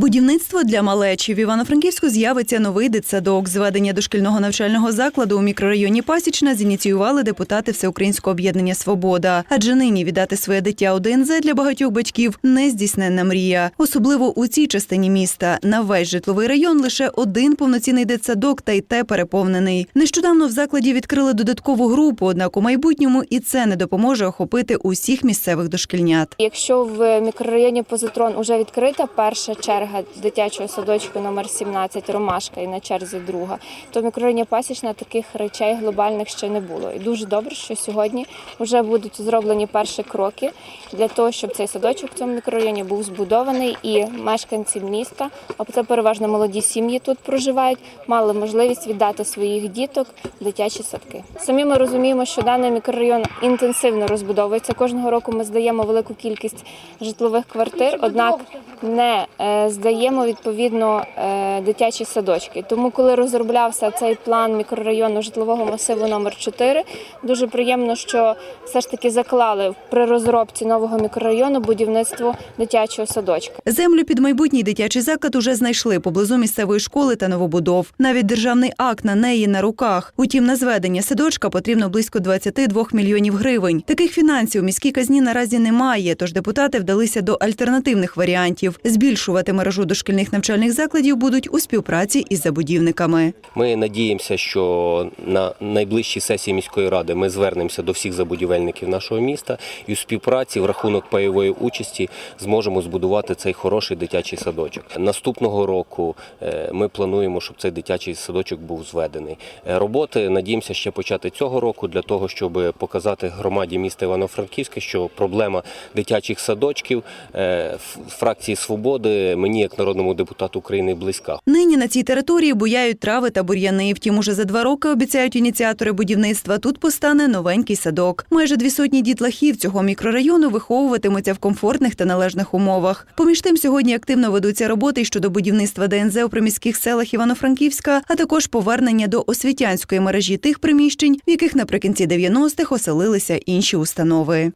Будівництво для малечі в Івано-Франківську з'явиться новий дитсадок. Зведення дошкільного навчального закладу у мікрорайоні Пасічна зініціювали депутати Всеукраїнського об'єднання Свобода. Адже нині віддати своє дитя у ДНЗ для багатьох батьків нездійсненна мрія, особливо у цій частині міста. На весь житловий район лише один повноцінний дитсадок, та й те переповнений. Нещодавно в закладі відкрили додаткову групу, однак у майбутньому і це не допоможе охопити усіх місцевих дошкільнят. Якщо в мікрорайоні Позитрон вже відкрита перша черга дитячого садочку номер 17 Ромашка і на черзі друга, то в мікрорайоні Пасічна таких речей глобальних ще не було. І дуже добре, що сьогодні вже будуть зроблені перші кроки для того, щоб цей садочок в цьому мікрорайоні був збудований і мешканці міста, а це переважно молоді сім'ї тут проживають, мали можливість віддати своїх діток в дитячі садки. Самі ми розуміємо, що даний мікрорайон інтенсивно розбудовується. Кожного року ми здаємо велику кількість житлових квартир, однак не е, здаємо відповідно е, дитячі садочки. Тому, коли розроблявся цей план мікрорайону житлового масиву номер 4 дуже приємно, що все ж таки заклали при розробці нового мікрорайону будівництво дитячого садочка. Землю під майбутній дитячий заклад уже знайшли поблизу місцевої школи та новобудов. Навіть державний акт на неї на руках. Утім, на зведення садочка потрібно близько 22 мільйонів гривень. Таких фінансів міській казні наразі немає, тож депутати вдалися до альтернативних варіантів. Збільшувати мережу дошкільних навчальних закладів будуть у співпраці із забудівниками. Ми надіємося, що на найближчій сесії міської ради ми звернемося до всіх забудівельників нашого міста і у співпраці в рахунок пайової участі зможемо збудувати цей хороший дитячий садочок. Наступного року е, ми плануємо, щоб цей дитячий садочок був зведений. Е, Роботи надіємося ще почати цього року для того, щоб показати громаді міста Івано-Франківське, що проблема дитячих садочків е, фракції свободи мені, як народному депутату України, близька. Нині на цій території буяють трави та бур'яни. Втім, уже за два роки обіцяють ініціатори будівництва. Тут постане новенький садок. Майже дві сотні дітлахів цього мікрорайону виховуватимуться в комфортних та належних умовах. Поміж тим, сьогодні активно ведуться роботи щодо будівництва ДНЗ у приміських селах Івано-Франківська, а також повернення до освітянської мережі тих приміщень, в яких наприкінці 90-х оселилися інші установи.